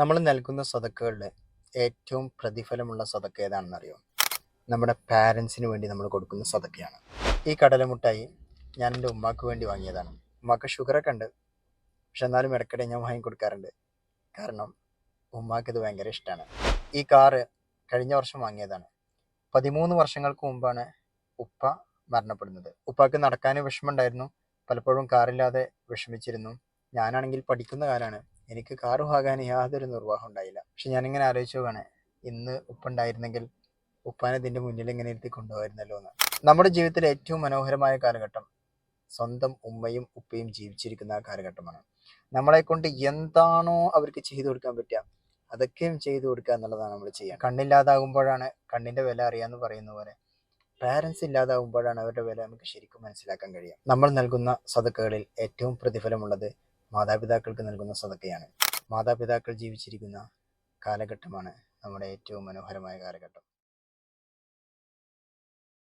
നമ്മൾ നൽകുന്ന സ്വതക്കുകളിൽ ഏറ്റവും പ്രതിഫലമുള്ള സ്വതക്ക ഏതാണെന്നറിയോ? നമ്മുടെ പാരൻസിന് വേണ്ടി നമ്മൾ കൊടുക്കുന്ന സ്വതക്കയാണ്. ഈ കടലമുട്ടായി ഞാൻ എന്റെ ഉമ്മാക്ക് വേണ്ടി വാങ്ങിയതാണ്. ഉമ്മാക്ക് ഷുഗറൊക്കെ ഉണ്ട്. പക്ഷെ എന്നാലും ഇടയ്ക്കിടെ ഞാൻ വാങ്ങി കൊടുക്കാറുണ്ട്. കാരണം ഉമ്മാക്ക് ഇത് ഭയങ്കര ഇഷ്ടമാണ് ഈ കാറ് കഴിഞ്ഞ വർഷം വാങ്ങിയതാണ്. പതിമൂന്ന് വർഷങ്ങൾക്ക് മുമ്പാണ് ഉപ്പ മരണപ്പെടുന്നത്. ഉപ്പാക്ക് നടക്കാൻ വിഷമമുണ്ടായിരുന്നു. പലപ്പോഴും കാറില്ലാതെ വിഷമിച്ചിരുന്നു. ഞാനാണെങ്കിൽ പഠിക്കുന്ന കാലാണ്. എനിക്ക് കാറ് വാങ്ങാൻ യാതൊരു നിർവാഹം ഉണ്ടായില്ല. പക്ഷെ ഞാനിങ്ങനെ ആലോചിച്ചു പോവാണ് ഇന്ന് ഉപ്പുണ്ടായിരുന്നെങ്കിൽ ഉപ്പാനെ ഇതിന്റെ മുന്നിൽ ഇങ്ങനെ ഇരുത്തി കൊണ്ടുപോയിരുന്നല്ലോ എന്ന്. നമ്മുടെ ജീവിതത്തിലെ ഏറ്റവും മനോഹരമായ കാലഘട്ടം സ്വന്തം ഉമ്മയും ഉപ്പയും ജീവിച്ചിരിക്കുന്ന ആ കാലഘട്ടമാണ്. നമ്മളെ കൊണ്ട് എന്താണോ അവർക്ക് ചെയ്തു കൊടുക്കാൻ പറ്റുക അതൊക്കെയും ചെയ്തു കൊടുക്കുക എന്നുള്ളതാണ് നമ്മൾ ചെയ്യുക. കണ്ണില്ലാതാകുമ്പോഴാണ് കണ്ണിന്റെ വില അറിയാന്ന് പറയുന്ന പോലെ പാരൻസ് ഇല്ലാതാകുമ്പോഴാണ് അവരുടെ വില നമുക്ക് ശരിക്കും മനസ്സിലാക്കാൻ കഴിയുക. നമ്മൾ നൽകുന്ന സതക്കകളിൽ ഏറ്റവും പ്രതിഫലമുള്ളത് മാതാപിതാക്കൾക്ക് നൽകുന്ന സതക്കയാണ് മാതാപിതാക്കൾ ജീവിച്ചിരിക്കുന്ന കാലഘട്ടമാണ് നമ്മുടെ ഏറ്റവും മനോഹരമായ കാലഘട്ടം.